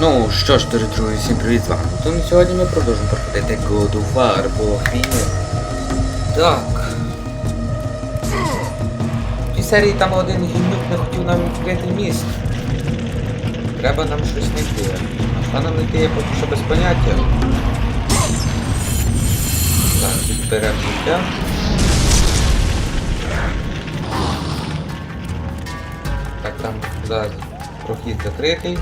Ну що ж, дорогі друзі, всім привіт з вами. Тому сьогодні ми продовжимо проходити God of War по фільмі. Так. В цій серії там один гімнюк не хотів нам відкрити міст. Треба нам щось знайти. А що нам знайти, я поки що без поняття. Так, підберемо життя. Так, там зараз прохід закритий.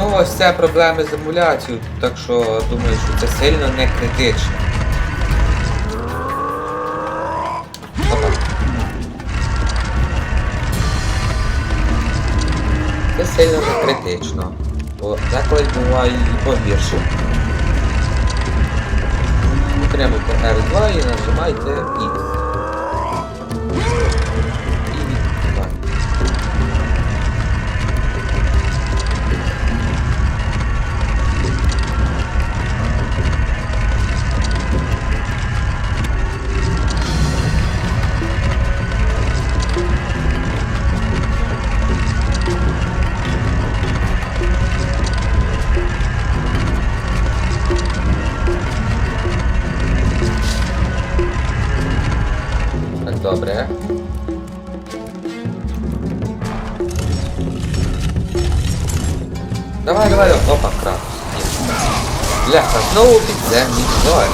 Ну, ось це проблеми з емуляцією, так що думаю, що це сильно не критично. Це сильно не критично. Бо деколи буває і погірше. Утримуйте R2 і нажимайте X. Давай, опа, краб. Бляха, знову підземні тварі.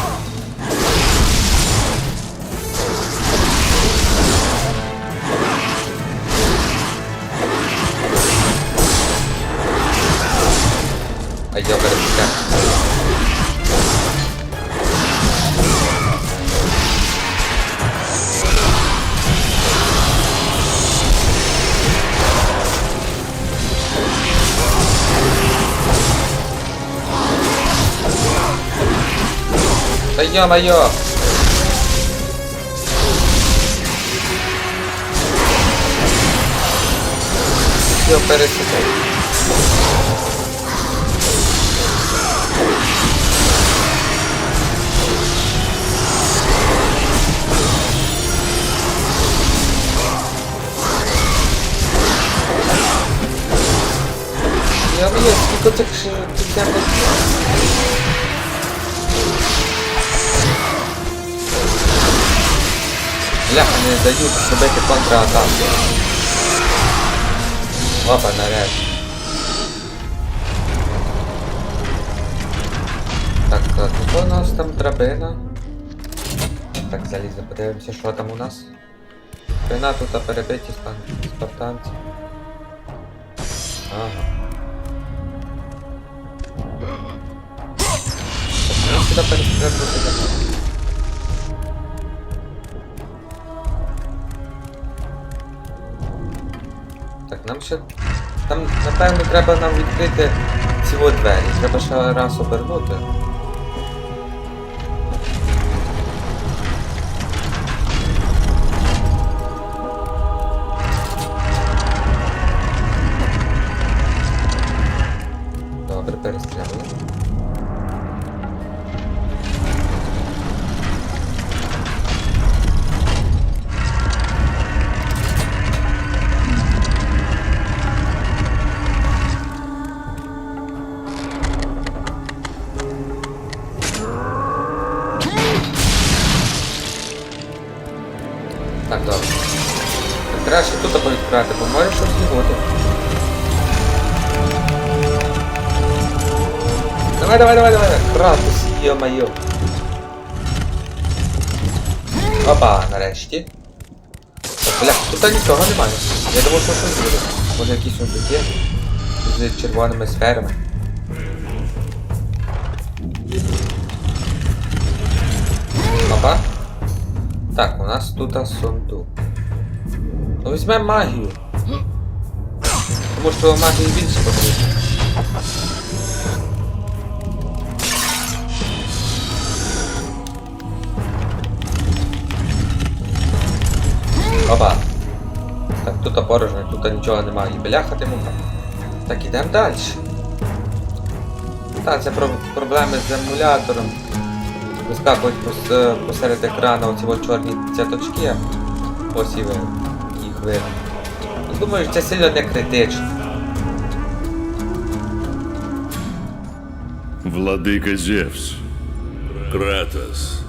А я бережка. Да ё-моё! Всё пересекай. Я, блядь, сколько так же... Бляха, не дають зробити контратаку. Опа, нарешті. Так, а тут у нас там драбина. Так, залізно, подивимося, що там у нас. Хрена тут перебиті спартанці. Ага. Так, ну сюди перестрибнути. Нам ще... Там, напевно, треба нам відкрити ці двері. Треба ще раз обернути. Давай, давай, давай, давай. Кратус, йо-майо. Опа, нарешті. Бля, тут нічого немає. Я думав, що щось буде. Може якісь є. З червоними сферами. Опа. Так, у нас тут сундук. Ну візьмемо магію. Тому що магії більше потрібно. Опа. Так, тут порожньо, тут нічого немає. І Бляхати муха. Так, ідемо далі. Так, це про проблеми з емулятором. Вискакують пос е, посеред екрану оці ось чорні цяточки. Ось і ви їх ви. Думаю, це сильно не критично. Владика Зевс. Кратос.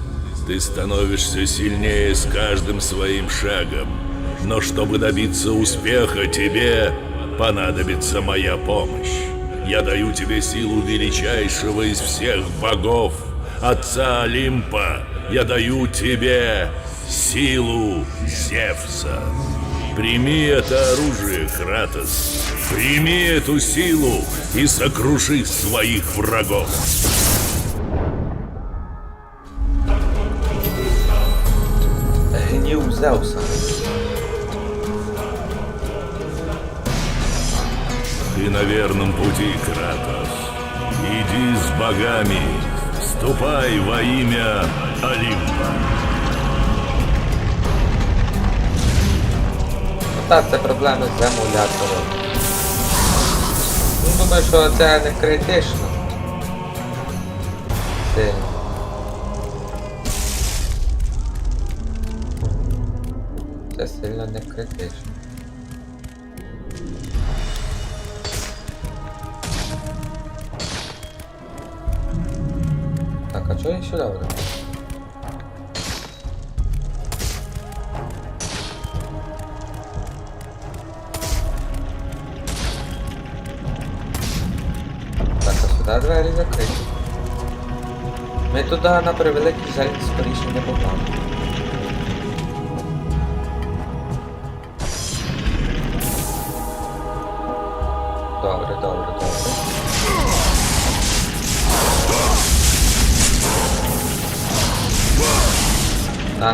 Ты становишься сильнее с каждым своим шагом. Но чтобы добиться успеха, тебе понадобится моя помощь. Я даю тебе силу величайшего из всех богов, Отца Олимпа. Я даю тебе силу Зевса. Прими это оружие, Кратос. Прими эту силу и сокруши своих врагов. Зевса. Ты на верном пути, Кратос. Иди с богами, ступай во имя Олимпа. Так, це проблеми з емулятором. Ну, думаю, що це не критично. Сильно. Це сильно не критично. Так, а чого я сюди вроде? Так, а сюди двері закриті. Ми туди на превеликий жаль скоріше не попали.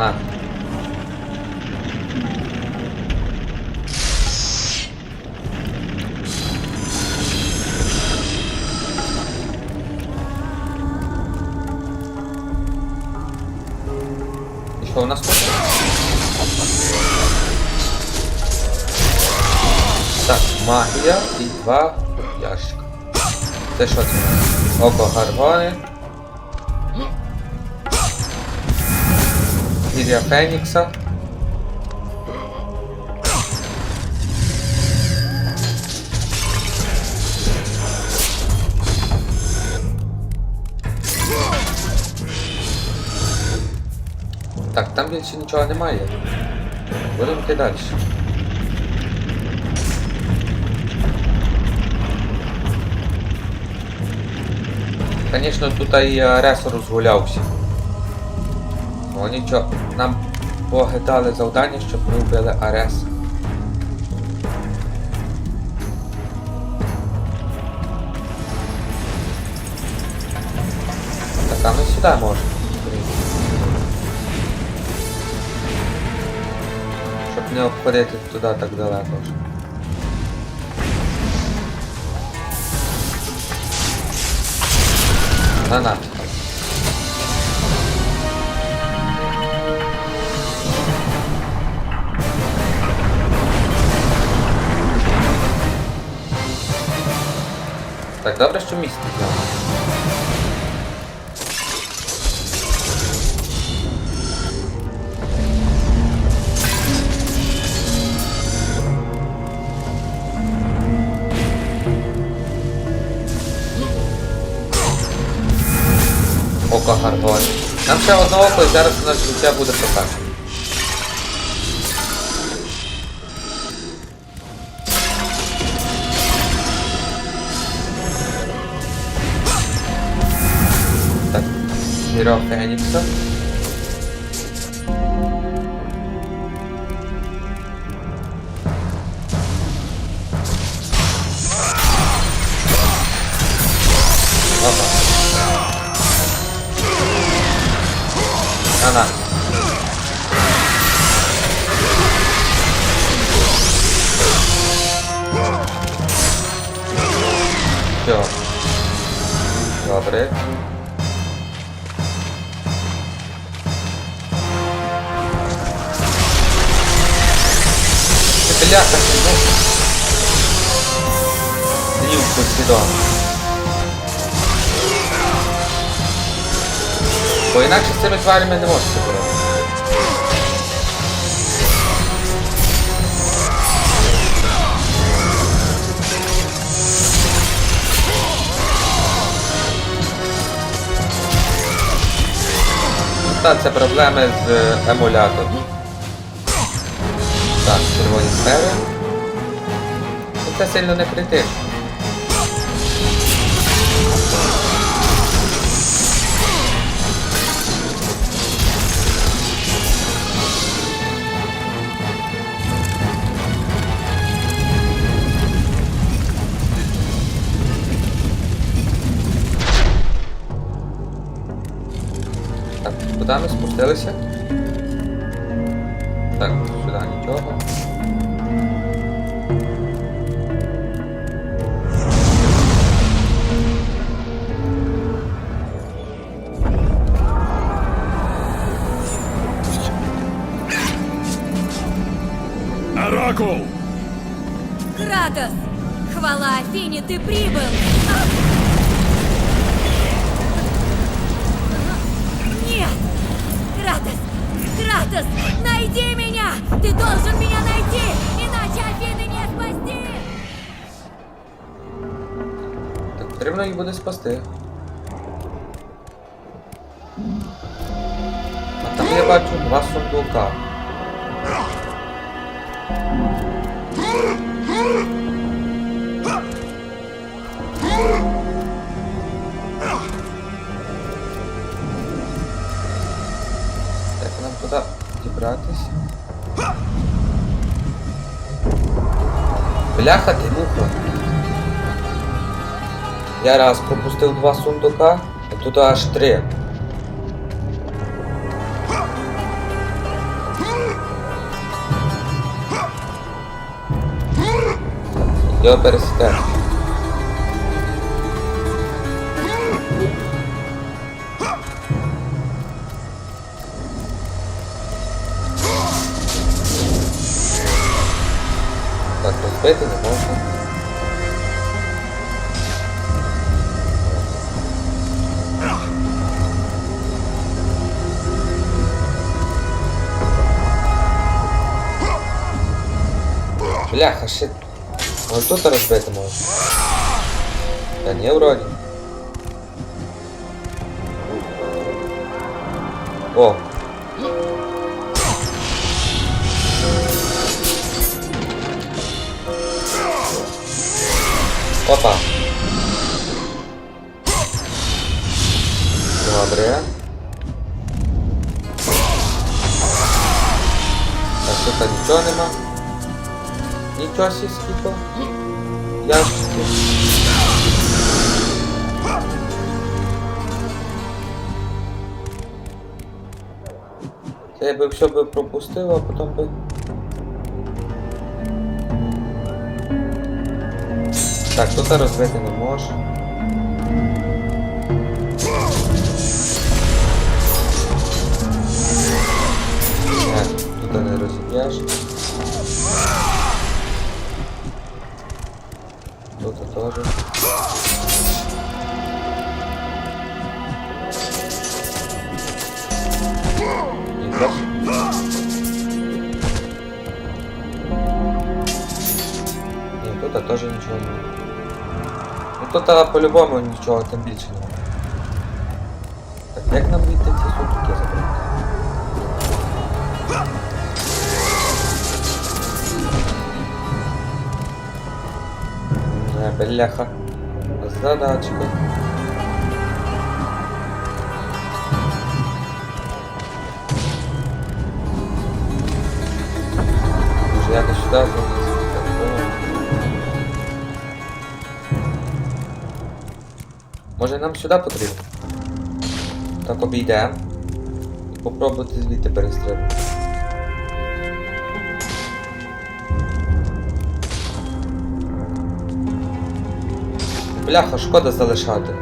На, на. І що у нас тут? Так, магія і два ящика. Це що це? Око гаргони. Гір'я Фенікса. Так, там більше нічого немає. Будемо йти далі. Звісно, тут і Арес розгулявся. Ну нічого, нам боги дали завдання, щоб ми вбили Ареса. Так, а ми сюди можемо. Щоб не обходити туди так далеко. вже. На Так, добре, що місце взяли. Око гаргоні. Нам ще одне око і зараз у нас життя буде покращено. 싫어, 페니스? бляха, ну. Стрілку скидав. Бо інакше з цими тварями не можеш брати. Та це проблеми з е, емулятором. Так, червоні сфери. Ну, Це сильно не критично. Так, куди ми спустилися? Нічого. Оракул! Кратос! Хвала Афине, ты прибыл! Должен меня найти! Иначе Афины не спасти! Так потрібно їх буде спасти. А там я бачу два сундука. Так, нам туди дібратись. Бляха ти муха. Я раз пропустив два сундука, а тут аж три. Його пересідати. Розбити не можна. Бляха, шит. Може тут розбити можна? Та ні, вроді. О. Опа. Добре. Так, тут нічого нема. Нічого сі скільки. Ящики. Це я би все би пропустив, а потім би. Так, тут розбити не можеш? Так, тут не розіб'єш. Ну тут а, по-любому нічого тим більше немає. Так, як нам вийти ці сундуки забрати? Не, бляха. Задачка. Може якось сюди залізти? Може нам сюди потрібно? Так обійдемо. І попробувати звідти перестрибнути. Бляха, шкода залишати.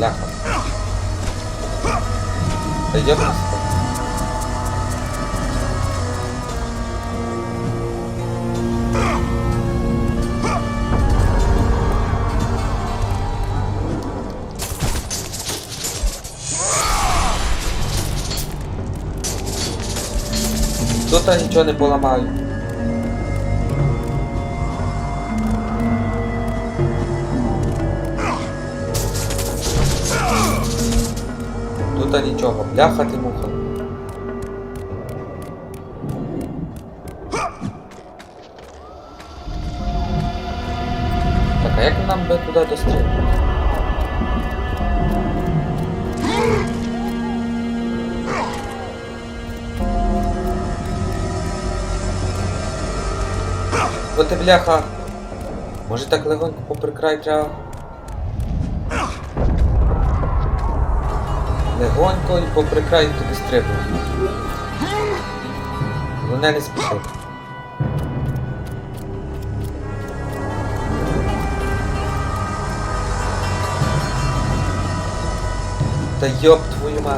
Бляха. Та я просто. Тут нічого не поламаю. Тут нічого, бляха ти муха. Так, а як нам би туди дострілити? Бо ти бляха. Може так легонько попри край треба. Легонько і попри край туди стрибнув. Головне не спішити. Та йоб твою мать.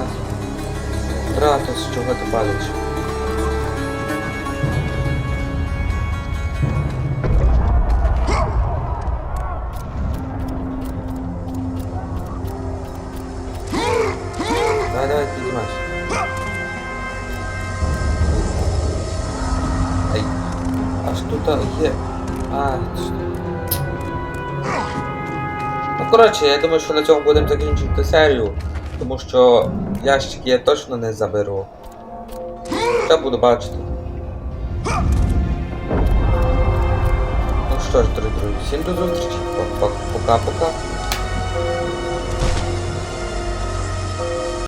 Кратос, чого ти палиш? Ай. Аж тут є. А, що? Ну, коротше, я думаю, що на цьому будемо закінчувати серію, тому що ящики я точно не заберу. Та буду бачити. Ну що ж, дорогі друзі, всім до зустрічі. Пока-пока.